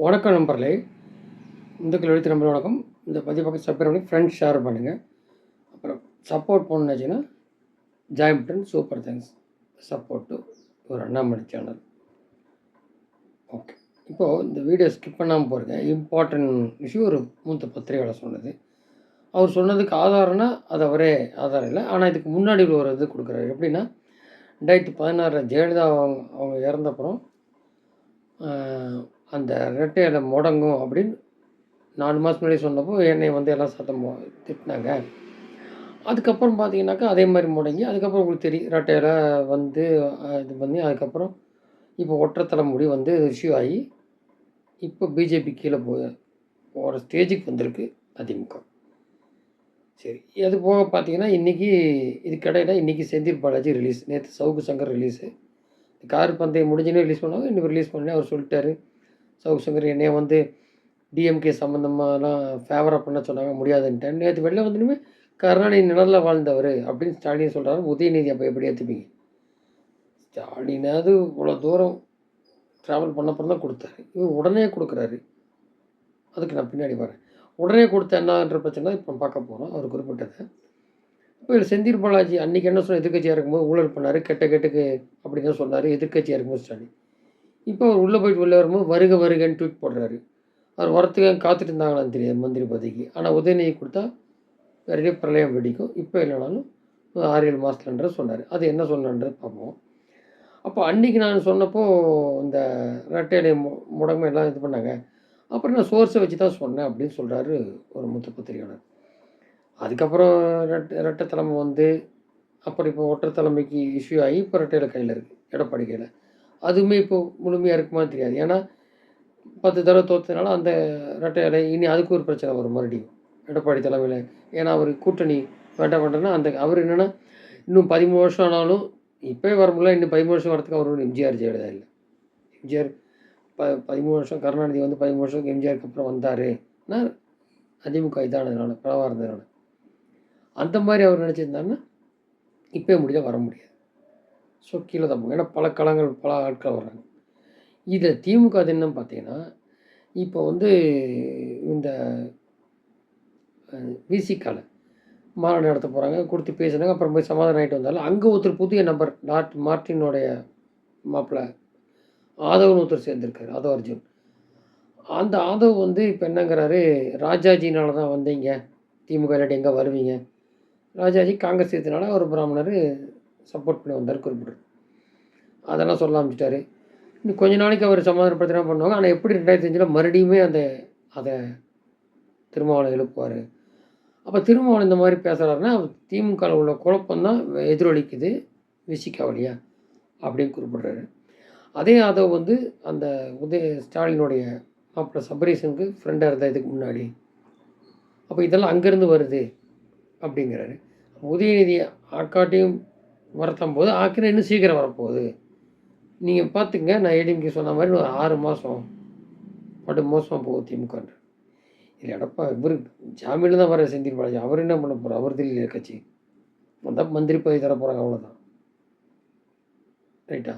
வணக்கம் நண்பர்களே. இந்துக்கள் எழுத்து நம்பர் வணக்கம். இந்த பதிவு பக்கம் சப்ஸ்கிரைப் பண்ணி ஃப்ரெண்ட்ஸ் ஷேர் பண்ணுங்கள் அப்புறம் சப்போர்ட் பண்ணுச்சுன்னா join button super thanks support to ஒரு அண்ணாமலை சேனல் ஓகே இப்போது இந்த வீடியோ ஸ்கிப் பண்ணாமல் போகிறேங்க இம்பார்ட்டன்ட் விஷயம் ஒரு மூத்த பத்திரிகையாளர் சொன்னது. அவர் சொன்னதுக்கு ஆதாரம்னா அது அவரே ஆதாரம் இல்லை. ஆனால் இதுக்கு முன்னாடி ஒரு இது கொடுக்குறாரு. எப்படின்னா ரெண்டாயிரத்தி பதினாறில் ஜெயலலிதா அவங்க அவங்க இறந்தப்புறம் அந்த ரெட்டையில முடங்கும் அப்படின்னு நாலு மாதம் முன்னாடி சொன்னப்போ என்னை வந்து எல்லாம் சத்தம் திட்டினாங்க. அதுக்கப்புறம் பார்த்தீங்கன்னாக்கா அதே மாதிரி முடங்கி அதுக்கப்புறம் உங்களுக்கு தெரியும் ரெட்டையில வந்து இது பண்ணி அதுக்கப்புறம் இப்போ ஒற்றைத்தலை முடி வந்து இஷ்யூ ஆகி இப்போ பிஜேபி கீழே போய் போகிற ஸ்டேஜுக்கு வந்திருக்கு அதிமுக. சரி அது போக பார்த்தீங்கன்னா இன்றைக்கி இதுக்கிடையில் இன்றைக்கி செந்தில் பாலாஜி ரிலீஸ் நேற்று சவுக்கு சங்கர் ரிலீஸு கார் பந்தயம் முடிஞ்சுன்னு ரிலீஸ் பண்ணாங்க இன்னும் ரிலீஸ் பண்ணி அவர் சொல்லிட்டாரு. சவுக்கு சங்கர் என்னைய வந்து டிஎம்கே சம்மந்தமாகலாம் ஃபேவராக பண்ண சொன்னாங்க முடியாதுன்ட்டேன். நேற்று வெளில வந்துடுமே கருணாநிதி நிழலில் வாழ்ந்தவர் அப்படின்னு ஸ்டாலின் சொல்கிறாரு உதயநிதி அப்போ எப்படி ஏற்றுப்பீங்க ஸ்டாலினாவது இவ்வளோ தூரம் ட்ராவல் பண்ணப்புறம் தான் கொடுத்தாரு. இவர் உடனே கொடுக்குறாரு. அதுக்கு நான் பின்னாடி வரேன். உடனே கொடுத்த என்னன்ற பிரச்சனை இப்போ பார்க்க போகிறோம் அவர் குறிப்பிட்டதை. இப்போ இதில் செந்தில் பாலாஜி அன்றைக்கி என்ன சொன்ன எதிர்க்கட்சியாக இருக்கும்போது ஊழல் பண்ணார் கெட்ட கெட்டுக்கு அப்படின்னு சொன்னார். எதிர்க்கட்சியாக இருக்கும்போது ஸ்டாலின். இப்போ அவர் உள்ளே போயிட்டு உள்ளே வரும்போது வருக வருகன்னு ட்வீட் போடுறாரு. அவர் வரத்துக்காக காத்துட்டு இருந்தாங்களான்னு தெரியாது மந்திரி பதவிக்கு. ஆனால் உதயநிதி கொடுத்தா நிறைய பிரளயம் வெடிக்கும். இப்போ இல்லைனாலும் ஆறு ஏழு மாதத்துலன்ற சொன்னார். அது என்ன சொன்னன்றது பார்ப்போம். அப்போ அன்றைக்கி நான் சொன்னப்போ இந்த ரெட்டையிலை மு முடமை எல்லாம் இது பண்ணாங்க. அப்புறம் நான் சோர்ஸை வச்சு தான் சொன்னேன் அப்படின்னு சொல்கிறாரு ஒரு மூத்த பத்திரிகையாளர். அதுக்கப்புறம் ரெட்டை ரெட்டை தலைமை வந்து அப்புறம் இப்போ ஒற்றை தலைமைக்கு இஷ்யூ ஆகி இப்போ ரெட்டையில் கையில் இருக்குது எடப்பாடி கையில். அதுவுமே இப்போ முழுமையாக இருக்குமா தெரியாது. ஏன்னா பத்து தடவை தோத்ததுனால அந்த ரெட்டை இலை இனி அதுக்கு ஒரு பிரச்சனை வரும் மறுபடியும். எடப்பாடி தலைமையில். ஏன்னா அவர் கூட்டணி வேண்டாம் வேண்டாம்னா அந்த அவர் என்னென்னா இன்னும் பதிமூணு வருஷம் ஆனாலும் இப்போயே வர முடியல. இன்னும் பதிமூணு வருஷம் வரதுக்கு அவர் ஒன்றும் எம்ஜிஆர் ஜெயலலிதா இல்லை. எம்ஜிஆர் ப பதிமூணு வருஷம் கருணாநிதி வந்து பதிமூணு வருஷம் எம்ஜிஆருக்கு அப்புறம் வந்தாருன்னா அதிமுக இதானதுனால பிளவாக இருந்ததுனால அந்த மாதிரி அவர் நினச்சிருந்தாருன்னா இப்போயே முடியல வர முடியாது. ஸோ கீழே தான் போகும். ஏன்னா பல களங்கள் பல ஆட்கள் வர்றாங்க. இதில் திமுக அது என்னன்னு பார்த்தீங்கன்னா இப்போ வந்து இந்த விசிக்கால மாநாடு நடத்த போகிறாங்க கொடுத்து பேசுனாங்க. அப்புறம் போய் சமாதானம் ஆகிட்டு வந்தாலும் அங்கே ஒருத்தர் புதிய நம்பர் நாட் மார்ட்டினுடைய மாப்பிள்ளை ஆதவன் ஒருத்தர் சேர்ந்துருக்கார் ஆதவ அர்ஜுன். அந்த ஆதவ் வந்து இப்போ என்னங்கிறாரு ராஜாஜினால தான் வந்தீங்க. திமுக இல்லாட்டி எங்கே வருவீங்க? ராஜாஜி காங்கிரஸ் சேர்த்தனால அவர் பிராமணர் சப்போர்ட் பண்ணி வந்தார் குறிப்பிட்டு அதெல்லாம் சொல்ல ஆரம்பிச்சிட்டாரு. இன்னும் கொஞ்ச நாளைக்கு அவர் சமாதானப்படுத்தினா பண்ணுவாங்க. ஆனால் எப்படி ரெண்டாயிரத்தி அஞ்சில் மறுபடியுமே அந்த அதை திருமாவளவன் எழுப்புவார். அப்போ திருமாவளவன் இந்த மாதிரி பேசுகிறாருன்னா திமுகவில் உள்ள குழப்பம்தான் எதிரொலிக்குது. விசிகா வழியா அப்படின்னு குறிப்பிட்றாரு. அதே அதை வந்து அந்த உதய ஸ்டாலினுடைய மாப்பிள்ள சபரீசனுக்கு ஃப்ரெண்டாக இருந்தால் இதுக்கு முன்னாடி. அப்போ இதெல்லாம் அங்கேருந்து வருது. அப்படிங்கிறாரு. உதயநிதி ஆட்காட்டியும் வரத்தும் போது ஆக்கினா இன்னும் சீக்கிரம் வரப்போகுது. நீங்கள் பார்த்துங்க நான் ஏடிஎம்கே சொன்ன மாதிரி ஒரு ஆறு மாதம் படு மோசமாக போகுது திமுகன்ற இல்லை எடப்பா இவர் ஜாமீனில் தான் வர செந்தில் பாலாஜி. அவர் என்ன பண்ண போகிறார் அவர் தில்லியில் கட்சி. வந்தால் மந்திரி பதவி தர போகிறாங்க அவ்வளோதான் ரைட்டா?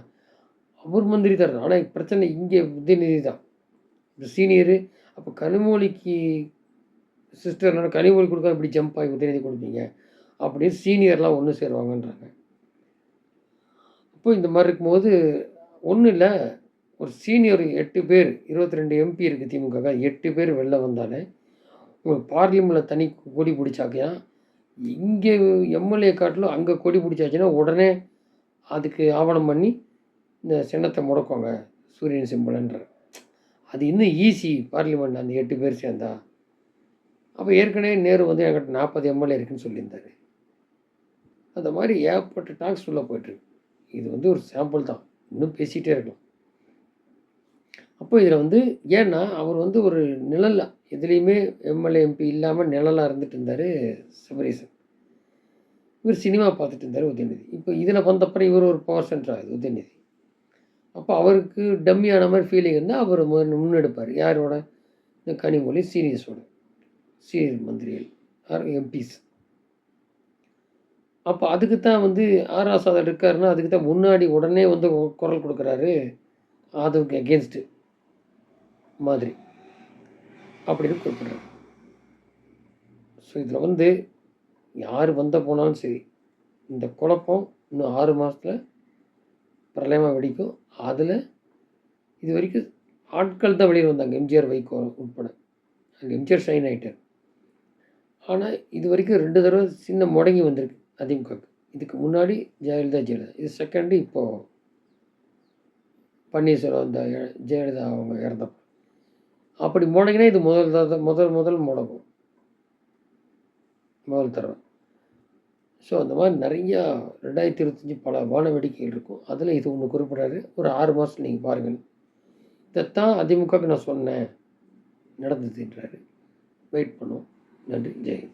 அவர் மந்திரி தர ஆனால் பிரச்சனை இங்கே உதயநிதி தான். சீனியரு அப்போ கனிமொழிக்கு சிஸ்டர்னால கனிமொழி கொடுக்க இப்படி ஜம்ப் ஆகி உதயநிதி கொடுப்பீங்க அப்படின்னு சீனியர்லாம் ஒன்று சேருவாங்கன்றாங்க. அப்போ இந்த மாதிரி இருக்கும்போது ஒன்றும் இல்லை ஒரு சீனியர் எட்டு பேர் இருபத்தி ரெண்டு எம்பி இருக்குது திமுக எட்டு பேர் வெளில வந்தாலே உங்களுக்கு பார்லிமெண்ட்டில் தனி கொடி பிடிச்சாக்கியா இங்கே எம்எல்ஏ காட்டிலும் அங்கே கொடி பிடிச்சாச்சுன்னா உடனே அதுக்கு ஆவணம் பண்ணி இந்த சின்னத்தை முடக்குவாங்க சூரியன் சிம்பிள்ன்ற. அது இன்னும் ஈஸி பார்லிமெண்ட் அந்த எட்டு பேர் சேர்ந்தா. அப்போ ஏற்கனவே நேரு வந்து என்கிட்ட நாற்பது எம்எல்ஏ இருக்குன்னு சொல்லியிருந்தார். அந்த மாதிரி ஏகப்பட்ட டாக்ஸ் உள்ளே போயிட்டுருக்கு இது வந்து ஒரு சாம்பிள் தான். இன்னும் பேசிகிட்டே இருக்கலாம். அப்போ இதில் வந்து ஏன்னா அவர் வந்து ஒரு நிழலாக எதுலேயுமே எம்எல்ஏ எம்பி இல்லாமல் நிழலாக இருந்துட்டு இருந்தார் சிவரேசன் இவர் சினிமா பார்த்துட்டு இருந்தார் உதயநிதி. இப்போ இதில் வந்தப்பறம் இவர் ஒரு பவர் சென்டர் ஆகுது உதயநிதி. அப்போ அவருக்கு டம்மியான மாதிரி ஃபீலிங் இருந்தால் அவர் முன்னெடுப்பார். யாரோட? இந்த கனிமொழி சீனியர்ஸோட. சீனியர் மந்திரிகள் ஆர் எம்பிஸ் அப்போ அதுக்கு தான் வந்து ஆர் ஆசாதர் இருக்காருன்னா அதுக்கு தான் முன்னாடி உடனே வந்து குரல் கொடுக்குறாரு. அதுக்கு அகேன்ஸ்ட்டு மாதிரி. அப்படின்னு குறிப்பிட்றாரு ஸோ இதில் வந்து யார் வந்த போனாலும் சரி இந்த குழப்பம் இன்னும் ஆறு மாதத்தில் பிரளயமாக வெடிக்கும். அதில் இது வரைக்கும் ஆட்கள் தான் வெளியில் வந்தாங்க. எம்ஜிஆர் வைகோ உட்பட. அங்கே எம்ஜிஆர் ஷைன் ஆகிட்டார் ஆனால் இது வரைக்கும் ரெண்டு தடவை சின்ன முடங்கி வந்திருக்கு. அதிமுகக்கு இதுக்கு முன்னாடி ஜெயலலிதா ஜெயலலிதா. இது செகண்டு இப்போது பன்னீர்செல்வம் இந்த ஜெயலலிதா அவங்க இறந்தப்போ. அப்படி முடங்கினா இது முதல் தடவை முதல் முதல் முடங்கும். முதல் தடவை. ஸோ அந்த மாதிரி நிறையா ரெண்டாயிரத்தி இருபத்தஞ்சி பல வான வேடிக்கைகள் இருக்கும். அதில் இது ஒன்று குறிப்பிடாரு ஒரு ஆறு மாதம் நீங்கள் பாருங்கள். இதைத்தான் அதிமுகவுக்கு நான் சொன்னேன். நடந்ததுன்றாரு. வெயிட் பண்ணுவோம். நன்றி. ஜெய்